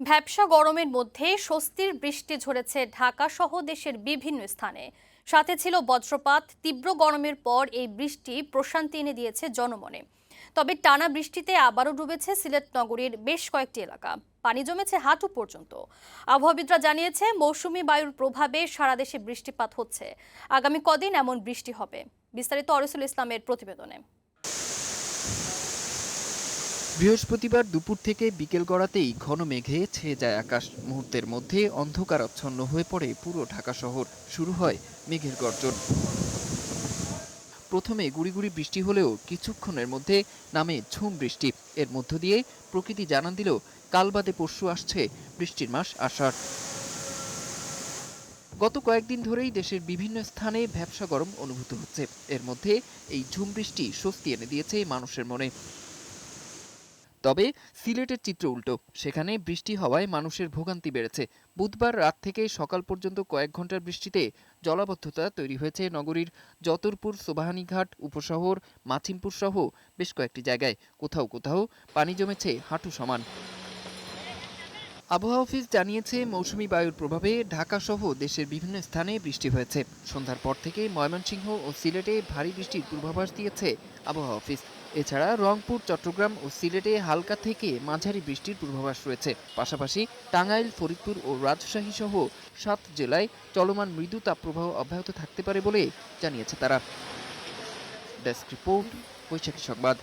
ভ্যাবসা গরমের মধ্যে স্বস্তির বৃষ্টি ঝরেছে ঢাকা সহ দেশের বিভিন্ন স্থানে। সাথে ছিল বজ্রপাত, তীব্র গরমের পর এই বৃষ্টি প্রশান্তি এনে দিয়েছে জনমনে। তবে টানা বৃষ্টিতে আবারও ডুবেছে সিলেট নগরীর বেশ কয়েকটি এলাকা। পানি জমেছে হাঁটু পর্যন্ত। আবহাওয়াবিদরা জানিয়েছে, মৌসুমী বায়ুর প্রভাবে সারা দেশে বৃষ্টিপাত হচ্ছে। আগামী কদিন এমন বৃষ্টি হবে। বিস্তারিত অরিসুল ইসলামের প্রতিবেদনে। বৃহস্পতিবার দুপুর থেকে বিকেল গড়াতেই ঘন মেঘে ছেয়ে যায় আকাশ। মুহূর্তের মধ্যে অন্ধকারাচ্ছন্ন হয়ে পড়ে পুরো ঢাকা শহর। শুরু হয় মেঘের গর্জন। প্রথমে গুড়ি গুড়ি বৃষ্টি হলেও কিছুক্ষণের মধ্যে নামে ঝুম বৃষ্টি। এর মধ্য দিয়ে প্রকৃতি জানান দিল, কাল বাদে পরশু আসছে বৃষ্টির মাস আষাঢ়। গত কয়েকদিন ধরেই দেশের বিভিন্ন স্থানে ভ্যাবসা গরম অনুভূত হচ্ছে। এর মধ্যে এই ঝুম বৃষ্টি স্বস্তি এনে দিয়েছে মানুষের মনে। তবে সিলেটের চিত্র উল্টো। সেখানে বৃষ্টি হওয়ায় মানুষের ভোগান্তি বেড়েছে। বুধবার রাত থেকে সকাল পর্যন্ত কয়েক ঘণ্টার বৃষ্টিতে জলাবদ্ধতা তৈরি হয়েছে নগরীর যতরপুর, সোবাহানীঘাট, উপশহর, মাছিমপুর সহ বেশ কয়েকটি জায়গায়। কোথাও কোথাও পানি জমেছে, হাঁটু সমান। আবহাওয়া অফিস জানিয়েছে, মৌসুমী বায়ুর প্রভাবে ঢাকা সহ দেশের বিভিন্ন স্থানে বৃষ্টি হয়েছে। সন্ধ্যার পর থেকে ময়মনসিংহ ও সিলেটে ভারী বৃষ্টির পূর্বাভাস দিয়েছে আবহাওয়া অফিস। এছাড়া রংপুর, চট্টগ্রাম ও সিলেটে হালকা থেকে মাঝারি বৃষ্টির পূর্বাভাস রয়েছে। পাশাপাশি টাঙ্গাইল, ফরিদপুর ও রাজশাহী সহ সাত জেলায় চলমান মৃদু তাপপ্রবাহ অব্যাহত থাকতে পারে বলে জানিয়েছে তারা। ডেস্ক রিপোর্ট, বৈশাখী সংবাদ।